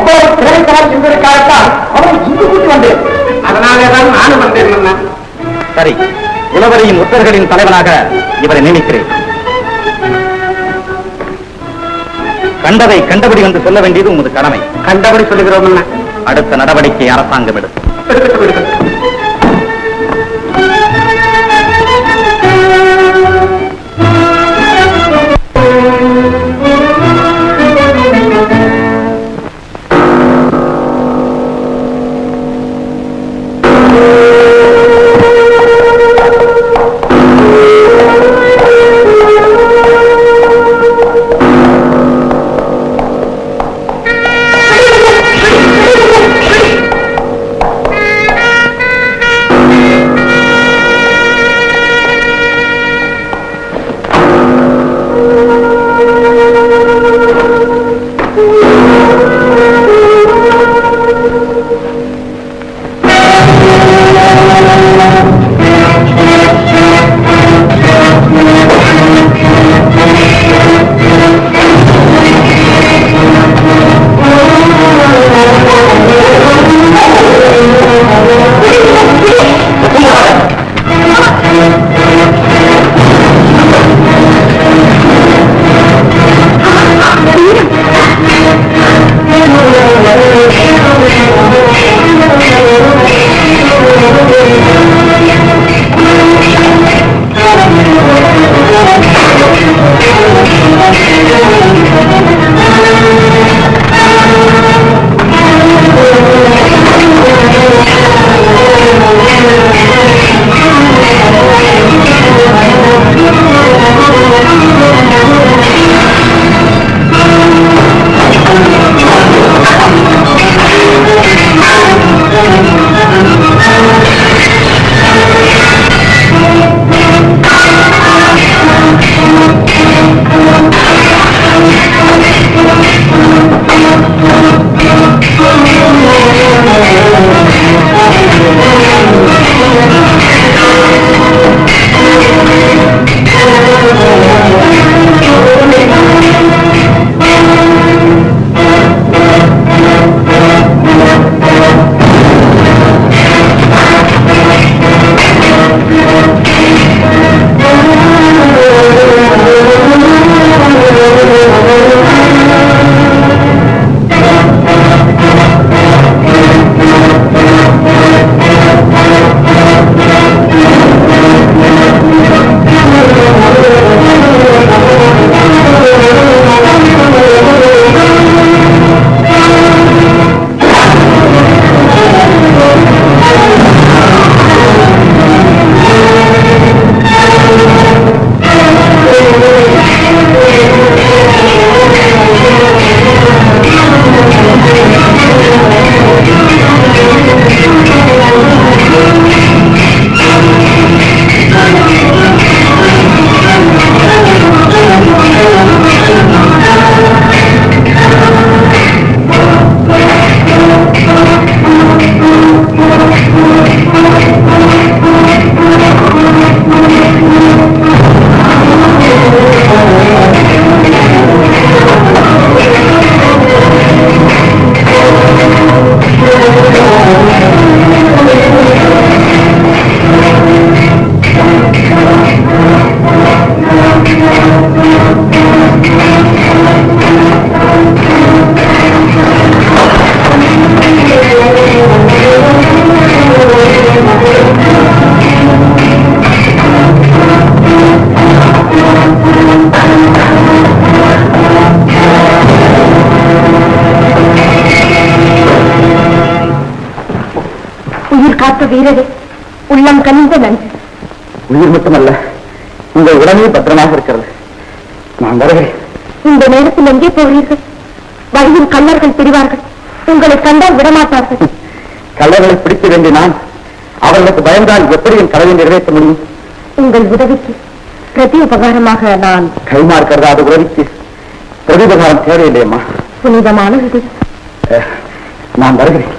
அவ்வளவு திறமைத்தவன் என்பதற்காகத்தான் அவனை இங்கு கூட்டி வந்தேன். அதனாலேதான் நானும் வந்தேன் சரி இளவரியின் உத்தர்களின் தலைவனாக இவரை நியமிக்கிறேன். கண்டதை கண்டபடி வந்து சொல்ல வேண்டியது உமது கடமை. கண்டபடி சொல்லுகிறோம் அடுத்த நடவடிக்கை அரசாங்கம் எடுக்கும் காத்த வீரரே உள்ளம் கனிந்த நன்றி. உயிர் மட்டுமல்ல உங்கள் உடனே பத்திரமாக இருக்கிறது. நான் வருகிறேன். இந்த நேரத்தில் எங்கே போகிறீர்கள்? வழியில் கள்ளர்கள் பிடிவார்கள். உங்களை கண்டால் விடமாட்டார்கள். கள்ளர்களை பிடிக்க வேண்டிய நான் அவர்களுக்கு பயந்தால் எப்படி என் கடவை நிறைவேற்ற முடியும்? உங்கள் உதவிக்கு பிரதி உபகாரமாக நான் கைமாறு கருதாத உதவிக்கு? பிரதிபகாரம் தேவையில்லையம்மா. புனிதமான இது நான் வருகிறேன்.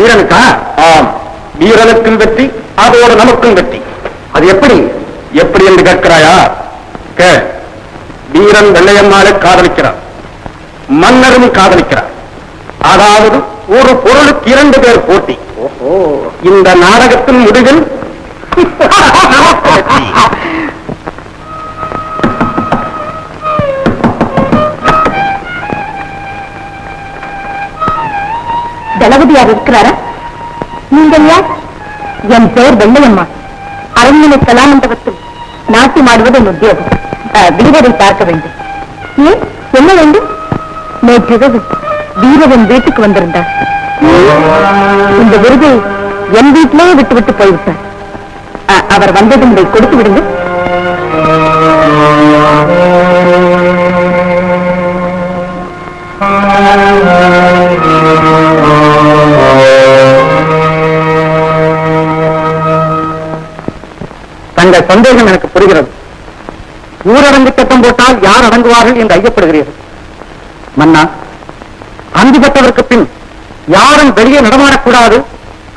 வீரனுக்கா? ஆம். வீரனுக்கும் வெற்றி அதோடு நமக்கும் வெற்றி. அது எப்படி? எப்படி என்று கேட்கிறாயா? கே. வீரன் வெள்ளையம்மாளை காதலிக்கிறார் மன்னரும் காதலிக்கிறார். அதாவது ஒரு பொருளுக்கு இரண்டு பேர் போட்டி. இந்த நாடகத்தின் முடிவில் தளபதியார் இருக்கிறாரா நீங்கள் யார்? என் பெயர் வெள்ளையம்மா. அரண்மனை கலாமண்டபத்தில் நாட்டியம் மாடுவது என் உத்தியோகம். வீரரை பார்க்க வேண்டும். ஏன்? என்ன வேண்டும்? நேற்றிரவு வீரவன் வீட்டுக்கு வந்திருந்தார். இந்த விருதை என் வீட்டிலேயே விட்டுவிட்டு போய்விட்டார். அவர் வந்ததும் இதை கொடுத்து விடுங்க தங்கள் சந்தேகம் எனக்கு புரிகிறது. ஊரடங்கு சட்டம் போட்டால் யார் அடங்குவார்கள் என்று ஐயப்படுகிறீர்கள்? மன்னா அந்துபட்டதற்கு பின் யாரும் வெளியே நடமாடக்கூடாது.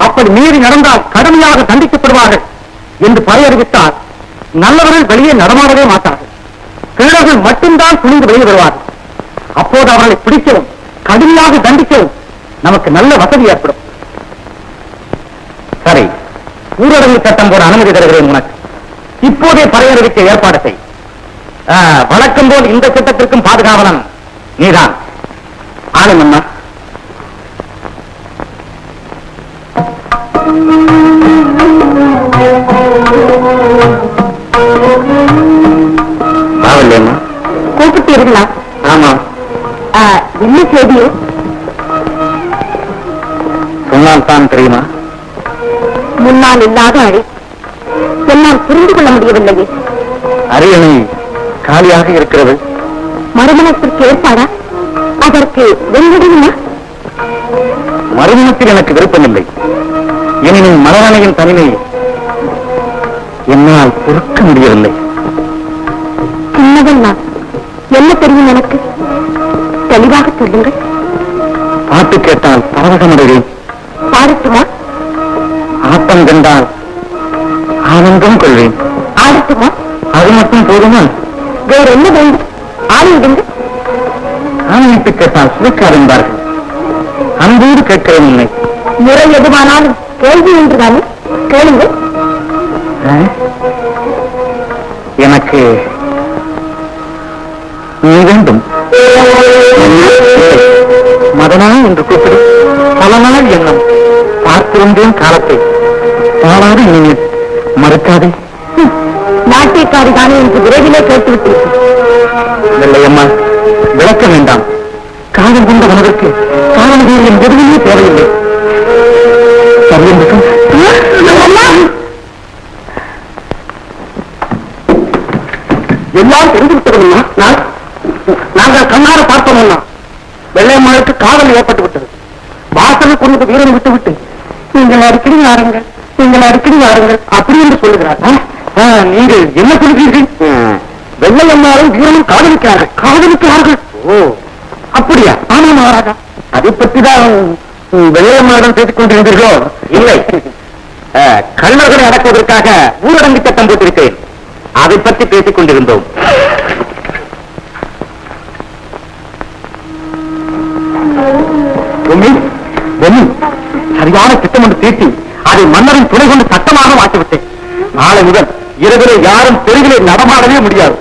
அப்படி மீறி நடந்தால் கடுமையாக தண்டிக்கப்படுவார்கள் என்று பறையறிவித்தால் நல்லவர்கள் வெளியே நடமாடவே மாட்டார்கள். கீழர்கள் மட்டும்தான் துணிந்து வெளியே வருவார்கள். அப்போது அவர்களை பிடிக்கவும் கடுமையாக தண்டிக்கவும் நமக்கு நல்ல வசதி ஏற்படும். சரி ஊரடங்கு சட்டம் போட அனுமதி தருகிறேன் உனக்கு. இப்போதே பறையறிவிக்க ஏற்பாடு செய். வழக்கம் போல் இந்த சட்டத்திற்கும் பாதுகாவலன் நீதான். ஆனந்தம்மா. எனினும் மனவனையின் தனிமை என்னால் பொறுக்க முடியவில்லை. சின்னவன் நான் என்ன தெரியும் எனக்கு? தெளிவாக சொல்லுங்கள். பாட்டு கேட்டால் பாவகமடைவேன் பாடட்டுமா? ஆட்டம் கண்டால் ஆனந்தம் கொள்வேன். ஆடட்டுமா? அது மட்டும் போதுமா? தானே என்று விரைவிலே வெள்ளையம்மா விளக்க வேண்டாம். காதல் கொண்ட மனதிற்கு காரணம் எதுவுமே தேவையில்லை. எல்லாம் தெரிந்துவிட்டதுன்னா நான் நாங்கள் கண்ணார பார்த்தோம்னா வெள்ளையம்மாளுக்கு காதல் ஏற்பட்டு விட்டது வாசலை கொண்டு வீரன் விட்டு விட்டு நீங்கள் அடிக்கடி வாருங்கள் நீங்கள் அடிக்கடி வாருங்கள் அப்படி என்று சொல்லுகிறார் ஆ, ஆ, நீங்கள் என்ன சொல்கிறீர்கள் வெள்ளையம்மாளும் வீரனும் காதலிக்கிறார்கள் காதலிக்கிறார்கள் ஓ அப்படியா ஆமா மகாராஜா அதை பற்றி தான் வெள்ளையம்மாளுடன் பேசிக் கொண்டிருந்தீர்களோ இல்லை கள்ளர்களை அடக்குவதற்காக ஊரடங்கு சட்டம் போட்டிருக்கிறேன் அதை பற்றி பேசிக் கொண்டிருந்தோம் பொம்மி, பொம்மி, சரியான திட்டம் ஒன்று தீட்டி அதை மன்னரின் துணை கொண்டு சட்டமாக மாற்றிவிட்டேன். நாளை முதல் இரவிலே யாரும் தெருவிலே நடமாடவே முடியாது.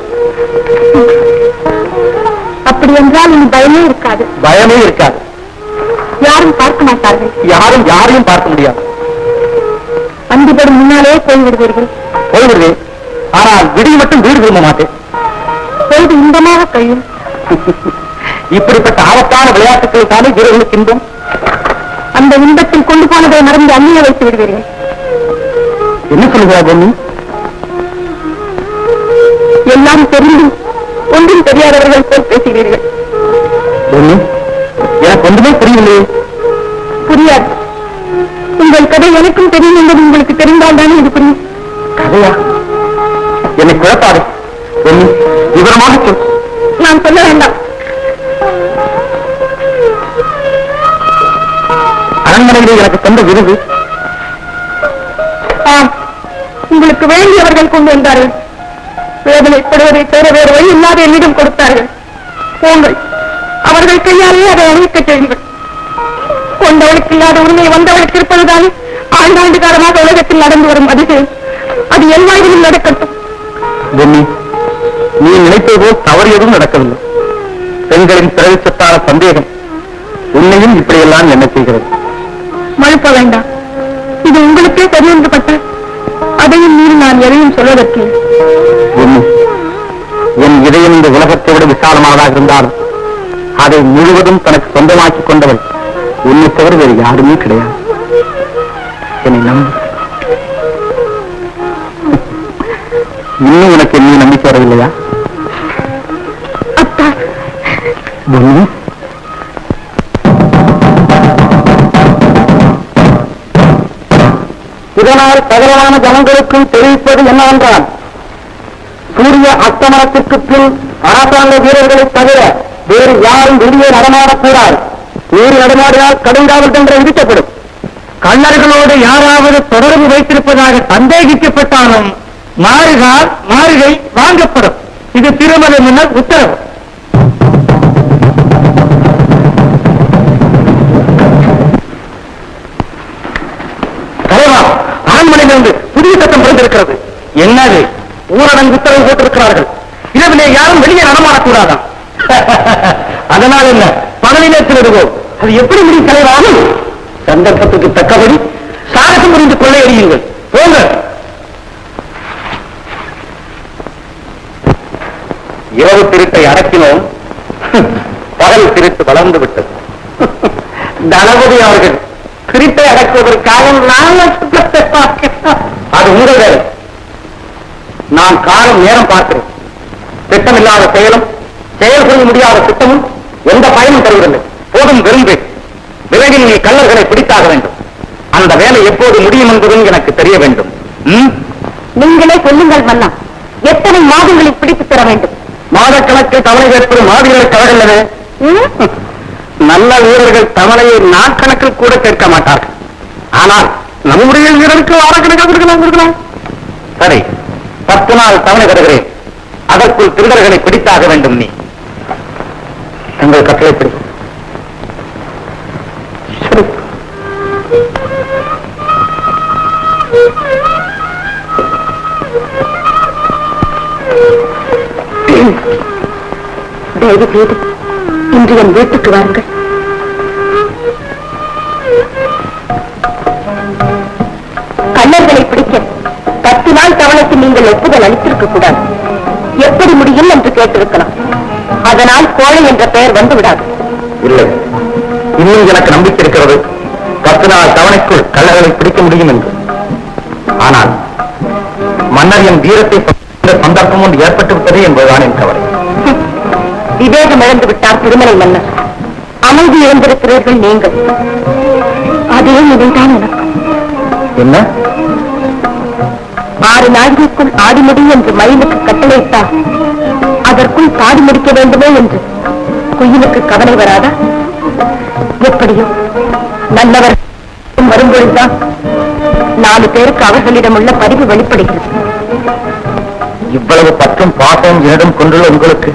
அப்படி என்றால் இனி பயமே இருக்காது. பயமே இருக்காது. யாரும் பார்க்க மாட்டார்கள். யாரும் யாரையும் பார்க்க முடியாது. வந்திபடும் முன்னாலே போய்விடுவீர்கள். போய்விடுவேன். ஆனால் விடிய மட்டும் வீடு விரும்ப மாட்டேன். பொழுது இன்பமாக கழியும். இப்படிப்பட்ட ஆபத்தான விளையாட்டுகள் தானே வீரர்களுக்கு இன்பம்? அந்த இன்பத்தில் கொண்டு போனதை மறந்து அந்நிய வைத்து விடுவீர்கள். என்ன சொல்லுகிறார் பொம்மி எல்லாம் தெரிந்தும் ஒன்றும் தெரியாதவர்கள் போல் பேசுகிறீர்கள். பொம்மி ஒன்றுமே புரியலையே புரியாது. உங்கள் கதை எனக்கும் தெரியும் என்பது உங்களுக்கு தெரிந்தால் தானே இது புரியும். கதையா? என்னை குழப்பாது. என்னை விவரமாக சொல். தந்த விருது. உங்களுக்கு வேண்டியவர்கள் கொண்டு வந்தார்கள். வேதனைப்படுவதை தவிர வேறு வழி இல்லாத என்னிடம் கொடுத்தார்கள். போங்கள் அவர்கள் கையாலே அதை அழைக்கச் செய்யுங்கள். கொண்டவளுக்கு இல்லாத உரிமை வந்தவளுக்கு இருப்பதுதான்? ஆண்டாண்டு காலமாக உலகத்தில் நடந்து வரும் அதிசயம். அது வாழ்விலும் நடக்கட்டும். நீ நினைத்தது போல் தவறு எதுவும் நடக்கவில்லை. பெண்களின் பிரவேசத்தான சந்தேகம் உன்னையும் இப்படியெல்லாம் என்ன செய்கிறது? மழுப்ப வேண்டாம். இது உங்களுக்கே பட்டால் அதையும் மீறி நான் எதையும் சொல்வதற்கு. என் இதயம் இந்த உலகத்தை விட விசாலமானதாக இருந்தாலும் அதை முழுவதும் தனக்கு சொந்தமாக்கிக் கொண்டவள் உன்னை தவிர வேறு யாருமே கிடையாது. என்னை நம்பு. இன்னும் உனக்கு என்ன நம்பிக்கை வரவில்லையா அப்பா பொன்னி இதனால் ஜனங்களுக்கும் தெரிவிப்பது என்னவென்றால் சூரிய அஸ்தமனத்திற்கு பின் அரசாங்க வீரர்களை தவிர வேறு யாரும் வெளியே நடமாடக்கூடாது. வேறு நடமாடினால் கடுங்காவல் என்று விதிக்கப்படும். கண்ணர்களோடு யாராவது தொடர்பு வைத்திருப்பதாக சந்தேகிக்கப்பட்டாலும் மாறுகால் மாறுகை வாங்கப்படும். இது திருமலை முன்னர் உத்தரவு. இருக்கிறது என்னது? ஊரடங்கு உத்தரவு போட்டிருக்கிறார்கள். இரவிலே யாரும் வெளியே நடமாடக்கூடாதான் அதனால் என்ன? பகலிலே திருடுவோம். அது எப்படி முடியும் தலைவாகும் சந்தர்ப்பத்துக்கு தக்கபடி சாகசம் புரிந்து கொள்ளையடியுங்கள் போங்க. இரவு திருட்டை அடக்கினோம். பகல் திருட்டு வளர்ந்து விட்டது. தளபதி அவர்கள் திருட்டை அடக்குவதற்காக நான் பார்க்கிறேன். அது உங்கள் வேலை. நான் காலம் நேரம் பார்க்கிறேன். திட்டமில்லாத செயலும் செயல் செய்ய முடியாத திட்டமும் எந்த பயனும் தருவதில்லை. போதும் விரும்பு. விரைவில் நீ கள்ளர்களை பிடித்தாக வேண்டும். அந்த வேலை எப்போது முடியும் என்பதும் எனக்கு தெரிய வேண்டும்? நீங்களே சொல்லுங்கள் மன்னா. எத்தனை மாதங்களில் பிடித்து தர வேண்டும்? மாதக்கணக்கில் தவணை கேட்பது மாதிரிகளை ம்? நல்ல வீரர்கள் தவணையை நாட்கணக்கில் கூட கேட்க மாட்டார்கள். ஆனால் நம்முடைய வீரருக்கு வாரக்கணக்காக இருக்கலாம் இருக்கலாம் சரி பத்து நாள் தவணை தருகிறேன் அதற்குள் திருடர்களை பிடித்தாக வேண்டும் நீ. எங்கள் கட்டளைப்படி சரி. தயவு செய்து இன்று என் வீட்டுக்கு வாருங்கள். பிடிக்க பத்து நாள் தவணைக்கு நீங்கள் ஒப்புதல் அளித்திருக்க கூடாது எப்படி முடியும் என்று கேட்டிருக்கலாம். அதனால் கோழை என்ற பெயர் வந்து விடாது. இல்லை. இன்னும் எனக்கு நம்பிக்கை இருக்கிறது. பத்து நாள் தவணைக்குள் கள்ளர்களை பிடிக்க முடியும் என்று. ஆனால் மன்னர் என் வீரத்தை சந்தர்ப்பம் ஒன்று ஏற்பட்டு விட்டதே என்பதுதான் என் கவலை. விவேகம் இழந்து விட்டார் திருமலை மன்னர். அமைதி இழந்திருக்கிறீர்கள் நீங்கள். அதே நிலைதான் எனக்கு என்ன? ஆறு நாழிகைக்குள் ஆடி முடி என்று மயிலுக்கு கட்டளையிட்டார் அதற்குள் பாடி முடிக்க வேண்டுமே என்று குயிலுக்கு கவலை வராதா? எப்படியோ நல்லவர் வரும்பொழுதுதான் நாலு பேருக்கு அவர்களிடம் உள்ள பதிவு வெளிப்படுகிறது. இவ்வளவு பற்றும் பாசம் என்னிடம் கொண்டுள்ள உங்களுக்கு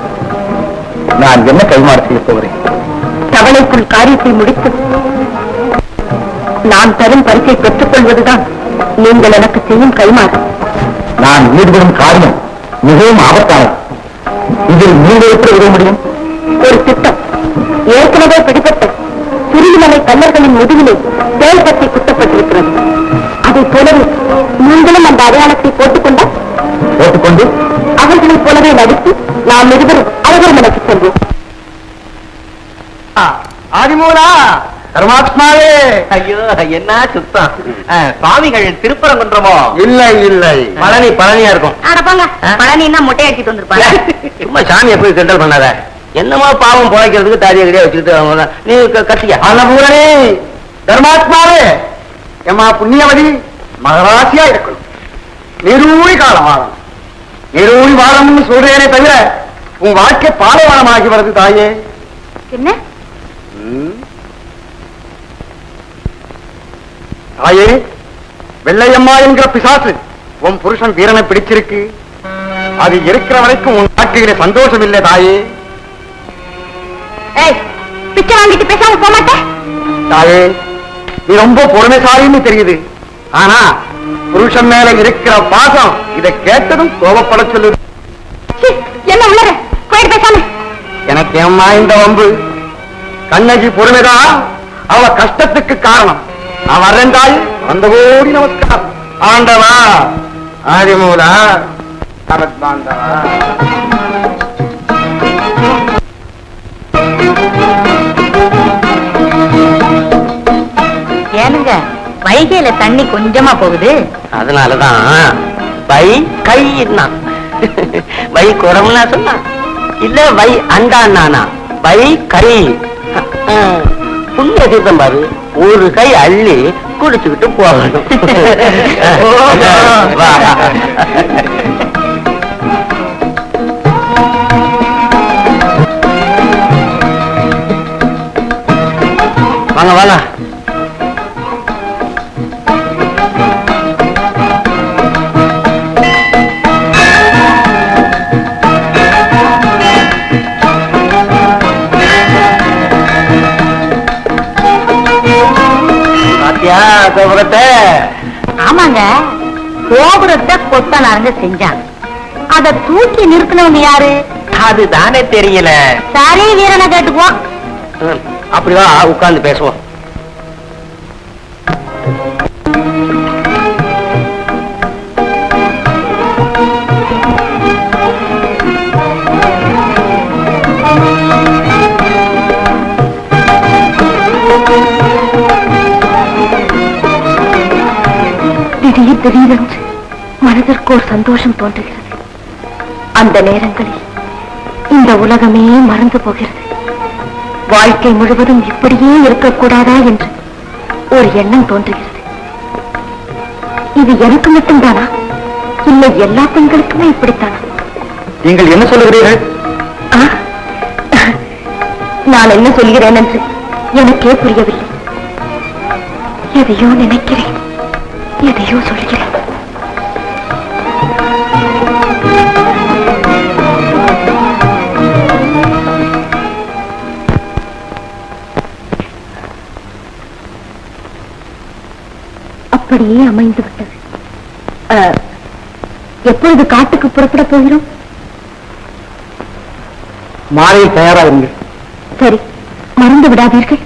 நான் என்ன கைமாறு செய்ய போகிறேன்? தவணைக்குள் காரியத்தை முடித்து நான் தரும் பரிசை பெற்றுக் கொள்வதுதான் நீங்கள் எனக்கு செய்யும் கைமாறு நான் ஈடுபடும் காரியம் மிகவும் ஆபத்தானது. இதில் நீங்கள் எப்படி உதவ முடியும்? பரமாத்மாவே ஐயோ என்ன சுத்தம்? சுவாமிகள் திருப்பரங்குன்றமோ இல்லை இல்லை. பழனி பழனியா இருக்கும். அடப்பாங்க பழனின்னா மொட்டை அடிச்சிட்டு வந்திருப்பாங்க. சும்மா சாமியை போய் கிண்டல் பண்ணாத. என்னமா பாவம் பிழைக்கிறதுக்கு தாடிய கடியா வச்சுக்கிட்டு. நீ க- கத்திக்க. அன்னபூரணி தர்மாத்மாவே. எம்மா புண்ணியவதி மகராசியா இருக்கணும். நெருவி காலம் வாழணும் நெருவி வாழணும்னு சொல்றேனே தவிர உன் வாழ்க்கை பாலைவனமாகி வருது தாயே. என்ன? தாயே வெள்ளையம்மா என்கிற பிசாசு உன் புருஷன் வீரனை பிடிச்சிருக்கு. அது இருக்கிற வரைக்கும் உன் வாழ்க்கையில சந்தோஷம் இல்லை தாயே பிச்சை வாங்கிட்டு பேசாம போக மாட்டேன் தாயே நீ ரொம்ப பொறுமைசாலின்னு தெரியுது. ஆனா புருஷன் மேல இருக்கிற பாசம் இதை கேட்டதும் கோபப்பட சொல்லுது. சீ, என்ன உள்ளற போயிட்டு பேசாம. எனக்கு ஏம்மா இந்த வம்பு? கண்ணகி பொறுமைதான். அவ கஷ்டத்துக்கு காரணம். நான் தாய் அந்த கோடி நமஸ்காரம். ஆண்டவா ஆதிமூலா சரத் பாந்தவா ஏனுங்க வைகையில தண்ணி கொஞ்சமா போகுது? அதனாலதான் வை கைன்னா வை குரம்னா சொன்னா. இல்ல வை அண்டானா வை கை புண்ணிய தீர்த்தம் பாரு. ஒரு கை அள்ளி குடிச்சுக்கிட்டு போகணும். வாங்க வாங்க. கோபுரத்தை ஆமாங்க. கோபுரத்தை கொத்தனாருங்க செஞ்சாங்க. அத தூக்கி நிறுத்தினவங்க யாரு? அது தானே தெரியல. சரி வீரனை கேட்டுக்குவோம். அப்படி வா உட்கார்ந்து பேசுவோம். திடீரென்று மனதிற்கு ஒரு சந்தோஷம் தோன்றுகிறது. அந்த நேரங்களில் இந்த உலகமே மறந்து போகிறது. வாழ்க்கை முழுவதும் இப்படியே இருக்கக்கூடாதா என்று ஒரு எண்ணம் தோன்றுகிறது. இது எனக்கு மட்டும்தானா? இல்லை எல்லா பெண்களுக்குமே இப்படித்தானா? நீங்கள் என்ன சொல்லுகிறீர்கள்? நான் என்ன சொல்கிறேன் என்று எனக்கே புரியவில்லை. எதையோ நினைக்கிறேன். எதையோ சொல்கிறேன் அப்படியே அமைந்து விட்டது எப்பொழுது காட்டுக்கு புறப்பட போகிறோம் மாலையில் தயாராகுங்கள் சரி மறந்து விடாதீர்கள்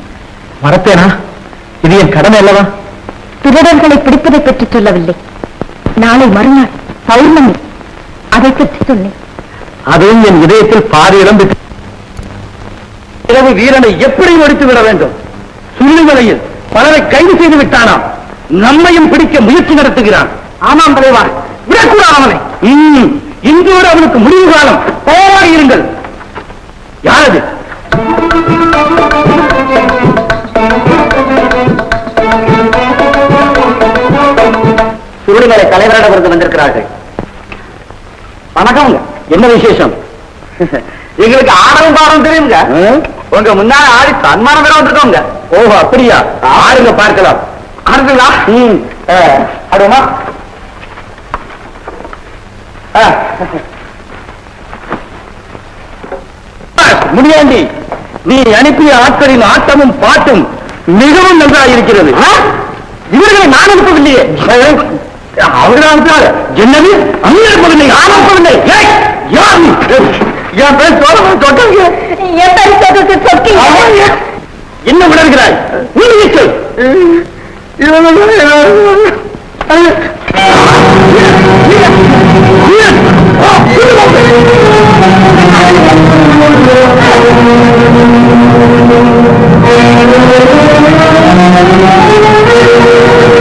மறப்பேனா இது என் கடமை அல்லவா திருடர்களை பிடிப்பதை பற்றி சொல்லவில்லை. நாளை மறுநாள் பௌர்ணமி. அதை பற்றி சொன்னேன். அதுவும் என் இதயத்தில் பாதி இடம் இரவு வீரனை எப்படி ஒடித்து விட வேண்டும்? சுள்ளிமலையில் பலரை கைது செய்து விட்டானாம் நம்மையும் பிடிக்க முயற்சி நடத்துகிறான். ஆமாம் தலைவா விடக்கூடாது அவனை. ம், இன்றோடு அவனுக்கு முடிவு காலம். போராடி இருங்கள். யாரது? Thank you. சுருளிமலை தலைவரிடமிருந்து வந்திருக்கிறார்கள். வணக்கம்ங்க. என்ன விசேஷம்? எங்களுக்கு ஆடலும் பாடம் தெரியுங்க உங்க முன்னால ஆடி சன்மானம் வேற வந்திருக்கோங்க ஓஹோ அப்படியா? ஆடுங்க பார்க்கலாம். ஆடுங்களா? ம். ஆடுமா முடியாண்டி. நீ அனுப்பிய ஆட்களின் ஆட்டமும் பாட்டும் மிகவும் நன்றாக இருக்கிறது இவர்களை நான் அனுப்பவில்லையே. அனுப்பினார் என்னது? நீ அனுப்பவில்லை நான் அனுப்பவில்லை ஏய், யார் நீ? என் பேர் சோழவன் தொட்டங்க. என்ன உணர்கிறாய்? நீ சொல். Thank you.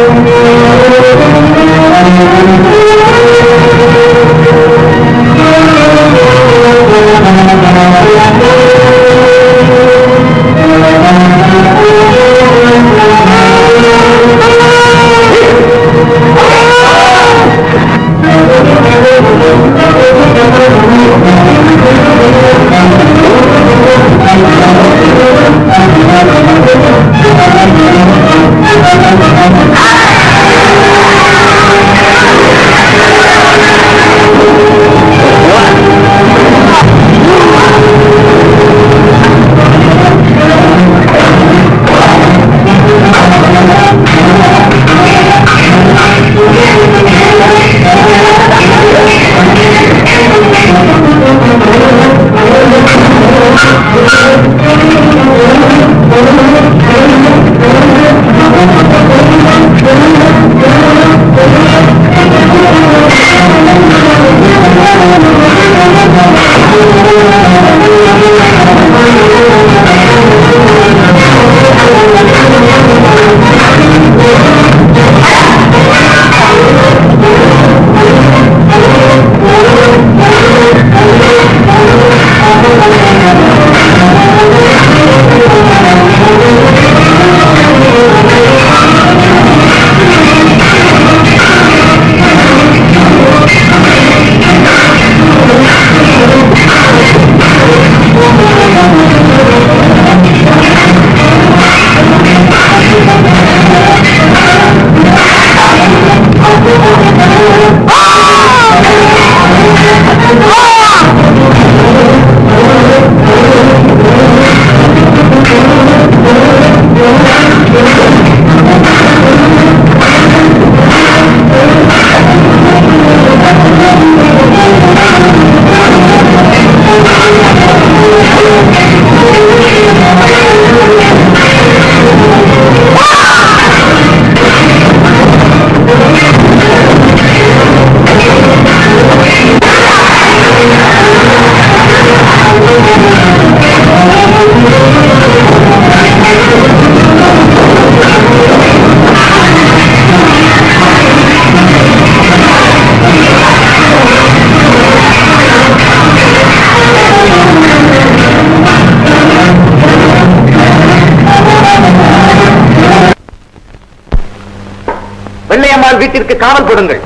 வீட்டிற்கு காவல் போடுங்கள்.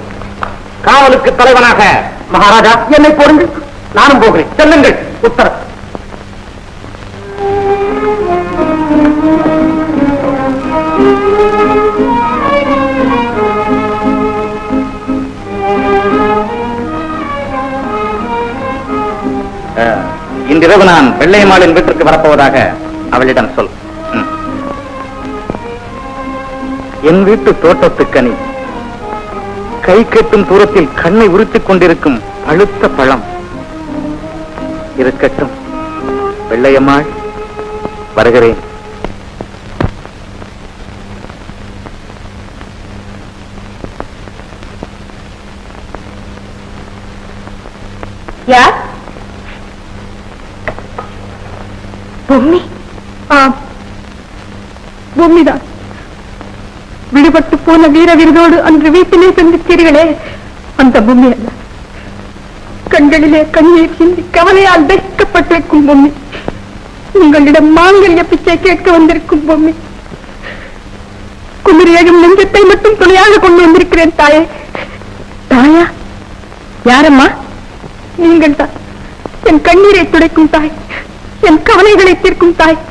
காவலுக்கு தலைவனாக மகாராஜா என்னை போடுங்கள். நானும் போகிறேன். செல்லுங்கள். உத்தரவு இன்றிரவு நான் வெள்ளையம்மாளின் வீட்டிற்கு வரப்போவதாக அவளிடம் சொல். என் வீட்டு தோட்டத்துக்கனி கை கெட்டும் தூரத்தில் கண்ணை உறுத்திக் கொண்டிருக்கும் பழுத்த பழம். இருக்கட்டும். வெள்ளையம்மாள் வருகிறேன். யார்? பொம்மி. ஆம். பொம்மிதான். அடிபட்டு போன வீர விருதோடு அன்று வீட்டிலே சந்தித்தீர்களே அந்த பூமி அல்ல. கண்களிலே கண்ணீர் சிந்தி கவலையால் தரிக்கப்பட்டிருக்கும் பொம்மி. உங்களிடம் மாங்கல்ய பிச்சை கேட்க வந்திருக்கும் பொம்மி. குளிரேகும் நெஞ்சத்தை மட்டும் துணையாக கொண்டு வந்திருக்கிறேன் தாயே. தாயா? யாரம்மா? நீங்கள் தான் என் கண்ணீரை துடைக்கும் தாய். என் கவலைகளை தீர்க்கும் தாய்.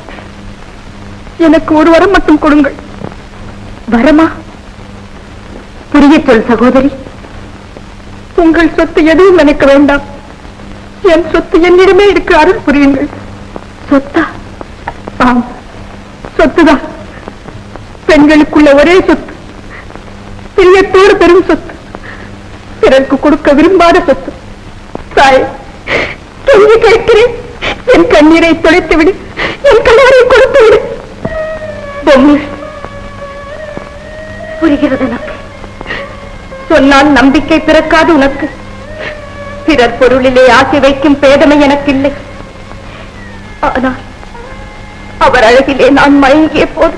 எனக்கு ஒரு வரம் மட்டும் கொடுங்கள். வரமா? புரிய சொல் சகோதரி. உங்கள் சொத்து எதுவும் நினைக்க வேண்டாம். என் சொத்து என்னிடமே இருக்கு அருள் புரியுங்கள். சொத்தா? ஆம். சொத்துதான். பெண்களுக்குள்ள ஒரே சொத்து. பிரியத்தோடு பெரும் சொத்து. பிறருக்கு கொடுக்க விரும்பாத சொத்து. தாய் கெஞ்சி கேட்கிறேன். என் கண்ணீரை துடைத்து விடு. என் கணவரை கொடுத்து விடு. புரிகிறது எனக்கு சொன்னால் நம்பிக்கை பிறக்காது உனக்கு. பிறர் பொருளிலே ஆசை வைக்கும் பேதமை எனக்கு இல்லை ஆனால் அவர் அழகிலே நான் மயங்கிய போது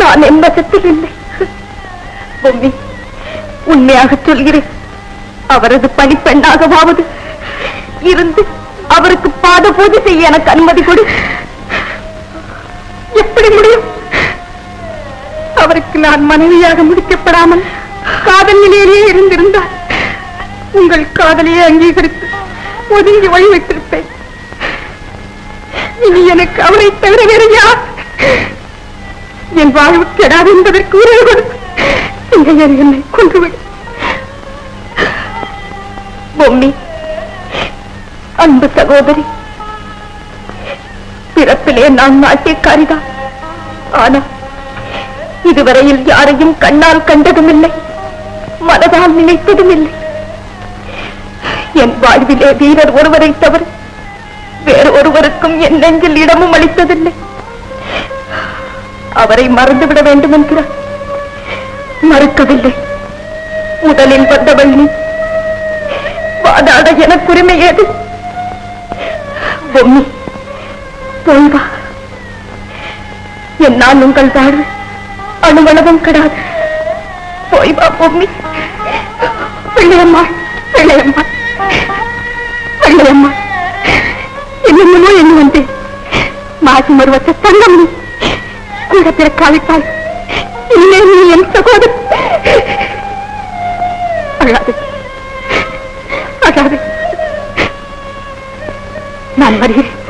நான் என் வசத்தில் இல்லை. பொம்மி உண்மையாக சொல்கிறேன். அவரது பணிப்பெண்ணாகவாவது இருந்து அவருக்கு பாத பூஜை செய்ய எனக்கு அனுமதி கொடு. எப்படி முடியும்? அவருக்கு நான் மனைவியாக முடிக்கப்படாமல் காதல் நிலையிலேயே இருந்திருந்தார் உங்கள் காதலையே அங்கீகரித்து ஒதுங்கி வழிவிட்டிருப்பேன். இனி எனக்கு அவரை தவிர வேறு யார்? என் வாழ்வு கெடாது என்பதற்கு உறவு கொடுத்து என்னை கொன்றுவிடு பொம்மி அன்பு சகோதரி பிறப்பிலே நான் நாட்டியக்காரிதான். ஆனால் இதுவரையில் யாரையும் கண்ணால் கண்டதுமில்லை. மனதால் நினைத்ததுமில்லை. என் வாழ்விலே வீரர் ஒருவரை தவிர வேறு ஒருவருக்கும் என் நெஞ்சில் இடமும் அளித்ததில்லை. அவரை மறந்துவிட வேண்டும் என்கிறார் மறுக்கவில்லை. முதலில் வந்தவள் நீ. வாதாட எனக்கு உரிமை ஏது? பொம்மி போய் வா. என்னால் உங்கள் வாழ்வு அணுவளவும் கிடாது போய் வா பொம்மி பிள்ளையம்மா பிள்ளையம்மா பிள்ளையம்மா என்னென்னமோ என்ன வந்து மாசி மருவத்த தங்கம் நீ கூட பிறக்காவிட்டால் இல்லை நீ என் சகோதரி அழாது அழாது நான் வருகிறேன்